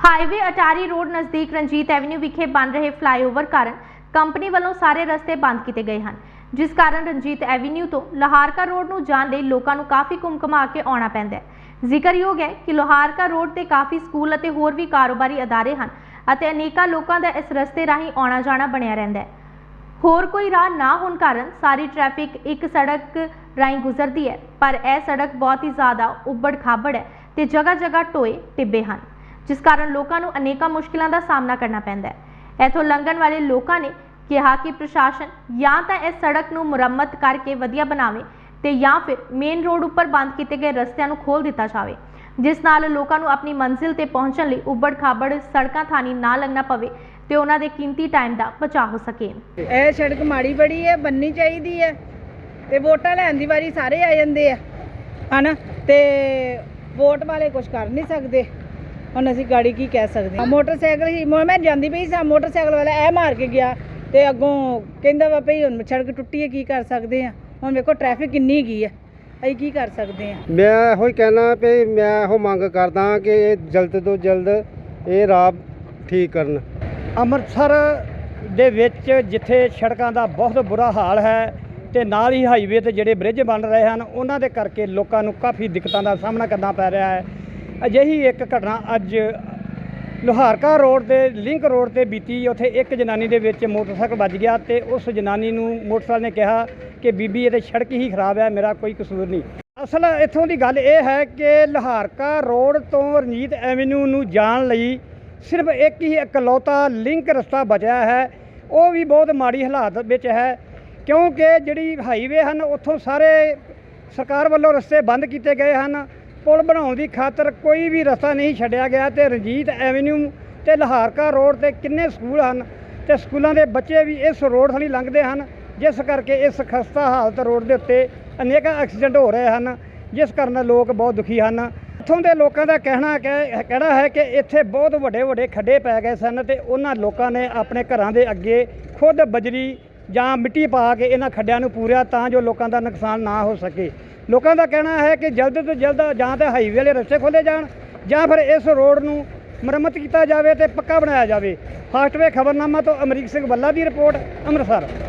Highway Attari road ਨਜ਼ਦੀਕ Ranjit avenue ਵਿਖੇ ਬਣ ਰਹੇ ਫਲਾਈਓਵਰ ਕਾਰਨ ਕੰਪਨੀ ਵੱਲੋਂ ਸਾਰੇ ਰਸਤੇ ਬੰਦ ਕੀਤੇ ਗਏ ਹਨ, ਜਿਸ ਕਾਰਨ ਰਣਜੀਤ ਐਵਨਿਊ ਤੋਂ ਲੋਹਾਰਕਾ ਰੋਡ ਨੂੰ ਜਾਣ ਲਈ ਲੋਕਾਂ ਨੂੰ ਕਾਫੀ ਘੁੰਮ ਘੁਮਾ ਕੇ ਆਉਣਾ ਪੈਂਦਾ ਹੈ। ਜ਼ਿਕਰਯੋਗ ਹੈ ਕਿ ਲੋਹਾਰਕਾ ਰੋਡ ਤੇ ਕਾਫੀ ਸਕੂਲ ਅਤੇ ਹੋਰ ਵੀ ਕਾਰੋਬਾਰੀ ਅਦਾਰੇ ਹਨ ਅਤੇ ਅਨੇਕਾਂ ਲੋਕਾਂ ਦਾ ਇਸ ਰਸਤੇ ਰਾਹੀਂ ਆਉਣਾ ਜਾਣਾ ਬਣਿਆ ਰਹਿੰਦਾ ਹੈ। ਹੋਰ ਕੋਈ ਰਾਹ ਨਾ ਹੋਣ ਕਾਰਨ ਸਾਰੀ ਟ੍ਰੈਫਿਕ ਇੱਕ ਸੜਕ ਰਾਹੀਂ ਗੁਜ਼ਰਦੀ ਹੈ, ਪਰ ਇਹ ਸੜਕ ਬਹੁਤ ਹੀ ਜ਼ਿਆਦਾ ਉੱਬੜ ਖਾਬੜ ਹੈ ਤੇ ਜਗ੍ਹਾ ਜਗ੍ਹਾ ਟੋਏ ਟਿੱਬੇ ਹਨ। ਜਿਸ ਕਾਰਨ ਲੋਕਾਂ ਨੂੰ ਅਨੇਕਾਂ ਮੁਸ਼ਕਲਾਂ ਦਾ ਸਾਹਮਣਾ ਕਰਨਾ ਪੈਂਦਾ ਹੈ। ਇੱਥੋਂ ਲੰਘਣ ਵਾਲੇ ਲੋਕਾਂ ਨੇ ਕਿਹਾ ਕਿ ਪ੍ਰਸ਼ਾਸਨ ਜਾਂ ਤਾਂ ਇਸ ਸੜਕ ਨੂੰ ਮੁਰੰਮਤ ਕਰਕੇ ਵਧੀਆ ਬਣਾਵੇ ਤੇ ਜਾਂ ਫਿਰ ਮੇਨ ਰੋਡ ਉੱਪਰ ਬੰਦ ਕੀਤੇ ਗਏ ਰਸਤਿਆਂ ਨੂੰ ਖੋਲ੍ਹ ਦਿੱਤਾ ਜਾਵੇ, ਜਿਸ ਨਾਲ ਲੋਕਾਂ ਨੂੰ ਆਪਣੀ ਮੰਜ਼ਿਲ ਤੇ ਪਹੁੰਚਣ ਲਈ ਉੱਬੜ ਖਾਬੜ ਸੜਕਾਂ ਥਾਣੀ ਨਾ ਲੰਘਣਾ ਪਵੇ ਤੇ ਉਹਨਾਂ ਦੇ ਕੀਮਤੀ ਟਾਈਮ ਦਾ ਬਚਾਅ ਹੋ ਸਕੇ। ਇਹ ਸੜਕ ਮਾੜੀ ਬੜੀ ਹੈ, ਬੰਨੀ ਚਾਹੀਦੀ ਹੈ ਤੇ ਵੋਟਾਂ ਲੈਣ ਦੀ ਵਾਰੀ ਸਾਰੇ ਆ ਜਾਂਦੇ ਆ, ਹਨਾ? ਤੇ ਵੋਟ ਵਾਲੇ ਕੁਝ ਕਰ ਨਹੀਂ ਸਕਦੇ। ਹੁਣ ਅਸੀਂ ਗਾੜੀ ਕੀ ਕਹਿ ਸਕਦੇ ਹਾਂ। ਮੋਟਰਸਾਈਕਲ ਹੀ ਮੈਂ ਜਾਂਦੀ ਪਈ ਸਾਂ ਮੋਟਰਸਾਈਕਲ ਵਾਲਾ ਇਹ ਮਾਰ ਕੇ ਗਿਆ ਤੇ ਅੱਗੋਂ ਕਹਿੰਦਾ ਵਾ ਭਈ ਹੁਣ ਸੜਕ ਟੁੱਟੀ ਹੈ ਕੀ ਕਰ ਸਕਦੇ ਆ ਹੁਣ ਵੇਖੋ ਟ੍ਰੈਫਿਕ ਕਿੰਨੀ ਹੈਗੀ ਹੈ। ਅਸੀਂ ਕੀ ਕਰ ਸਕਦੇ ਆ ਮੈਂ ਇਹੋ ਹੀ ਕਹਿਣਾ ਵੀ ਮੈਂ ਇਹੋ ਮੰਗ ਕਰਦਾ ਕਿ ਇਹ ਜਲਦ ਤੋਂ ਜਲਦ ਇਹ ਰਾਹ ਠੀਕ ਕਰਨ। ਅੰਮ੍ਰਿਤਸਰ ਦੇ ਵਿੱਚ ਜਿੱਥੇ ਸੜਕਾਂ ਦਾ ਬਹੁਤ ਬੁਰਾ ਹਾਲ ਹੈ ਤੇ ਨਾਲ ਹੀ ਹਾਈਵੇ ਤੇ ਜਿਹੜੇ ਬ੍ਰਿਜ ਬਣ ਰਹੇ ਹਨ ਉਹਨਾਂ ਦੇ ਕਰਕੇ ਲੋਕਾਂ ਨੂੰ ਕਾਫੀ ਦਿੱਕਤਾਂ ਦਾ ਸਾਹਮਣਾ ਕਰਨਾ ਪੈ ਰਿਹਾ ਹੈ। ਅਜਿਹੀ ਇੱਕ ਘਟਨਾ ਅੱਜ ਲੋਹਾਰਕਾ ਰੋਡ ਦੇ ਲਿੰਕ ਰੋਡ ਤੇ ਬੀਤੀ। ਉੱਥੇ ਇੱਕ ਜਨਾਨੀ ਦੇ ਵਿੱਚ ਮੋਟਰਸਾਈਕਲ ਵੱਜ ਗਿਆ ਤੇ ਉਸ ਜਨਾਨੀ ਨੂੰ ਮੋਟਰਸਾਈਕਲ ਨੇ ਕਿਹਾ ਕਿ, ਬੀਬੀ ਇਹ ਤੇ ਸੜਕ ਹੀ ਖਰਾਬ ਹੈ, ਮੇਰਾ ਕੋਈ ਕਸੂਰ ਨਹੀਂ। ਅਸਲ ਇੱਥੋਂ ਦੀ ਗੱਲ ਇਹ ਹੈ ਕਿ ਲੋਹਾਰਕਾ ਰੋਡ ਤੋਂ ਰਣਜੀਤ ਐਵਨਿਊ ਨੂੰ ਜਾਣ ਲਈ ਸਿਰਫ ਇੱਕ ਹੀ ਇਕਲੌਤਾ ਲਿੰਕ ਰਸਤਾ ਬਚਿਆ ਹੈ। ਉਹ ਵੀ ਬਹੁਤ ਮਾੜੀ ਹਾਲਾਤ ਵਿੱਚ ਹੈ, ਕਿਉਂਕਿ ਜਿਹੜੀ ਹਾਈਵੇ ਹਨ, ਉੱਥੋਂ ਸਾਰੇ ਸਰਕਾਰ ਵੱਲੋਂ ਰਸਤੇ ਬੰਦ ਕੀਤੇ ਗਏ ਹਨ। ਪੁਲ ਬਣਾਉਣ ਦੀ ਖਾਤਰ ਕੋਈ ਵੀ ਰਸਤਾ ਨਹੀਂ ਛੱਡਿਆ ਗਿਆ ਤੇ ਰਣਜੀਤ ਐਵਨਿਊ ਤੇ ਲਹਾਰਕਾ ਰੋਡ ਤੇ ਕਿੰਨੇ ਸਕੂਲ ਹਨ ਤੇ ਸਕੂਲਾਂ ਦੇ ਬੱਚੇ ਵੀ ਇਸ ਰੋਡ ਥਾਣੀ ਲੰਘਦੇ ਹਨ, ਜਿਸ ਕਰਕੇ ਇਸ ਖਸਤਾ ਹਾਲਤ ਰੋਡ ਦੇ ਉੱਤੇ ਅਨੇਕਾਂ ਐਕਸੀਡੈਂਟ ਹੋ ਰਹੇ ਹਨ, ਜਿਸ ਕਾਰਨ ਲੋਕ ਬਹੁਤ ਦੁਖੀ ਹਨ। ਇੱਥੋਂ ਦੇ ਲੋਕਾਂ ਦਾ ਕਹਿਣਾ ਕਿ, ਕਹਿਣਾ ਹੈ ਕਿ ਇੱਥੇ ਬਹੁਤ ਵੱਡੇ ਵੱਡੇ ਖੱਡੇ ਪੈ ਗਏ ਸਨ ਤੇ ਉਹਨਾਂ ਲੋਕਾਂ ਨੇ ਆਪਣੇ ਘਰਾਂ ਦੇ ਅੱਗੇ ਖੁਦ ਬਜਰੀ ਜਾਂ ਮਿੱਟੀ ਪਾ ਕੇ ਇਹਨਾਂ ਖੱਡਿਆਂ ਨੂੰ ਪੂਰਿਆ ਤਾਂ ਜੋ ਲੋਕਾਂ ਦਾ ਨੁਕਸਾਨ ਨਾ ਹੋ ਸਕੇ। ਲੋਕਾਂ ਦਾ ਕਹਿਣਾ ਹੈ ਕਿ ਜਲਦ ਤੋਂ ਜਲਦ ਜਾਂ ਤਾਂ ਹਾਈਵੇ ਵਾਲੇ ਰਸਤੇ ਖੋਲੇ ਜਾਣ ਜਾਂ ਫਿਰ ਇਸ ਰੋਡ ਨੂੰ ਮੁਰੰਮਤ ਕੀਤਾ ਜਾਵੇ ਤੇ ਪੱਕਾ ਬਣਾਇਆ ਜਾਵੇ। ਫਾਸਟਵੇ ਖਬਰਨਾਮਾ ਤੋਂ ਅਮਰੀਕ ਸਿੰਘ ਬੱਲਾ ਦੀ ਰਿਪੋਰਟ, ਅੰਮ੍ਰਿਤਸਰ।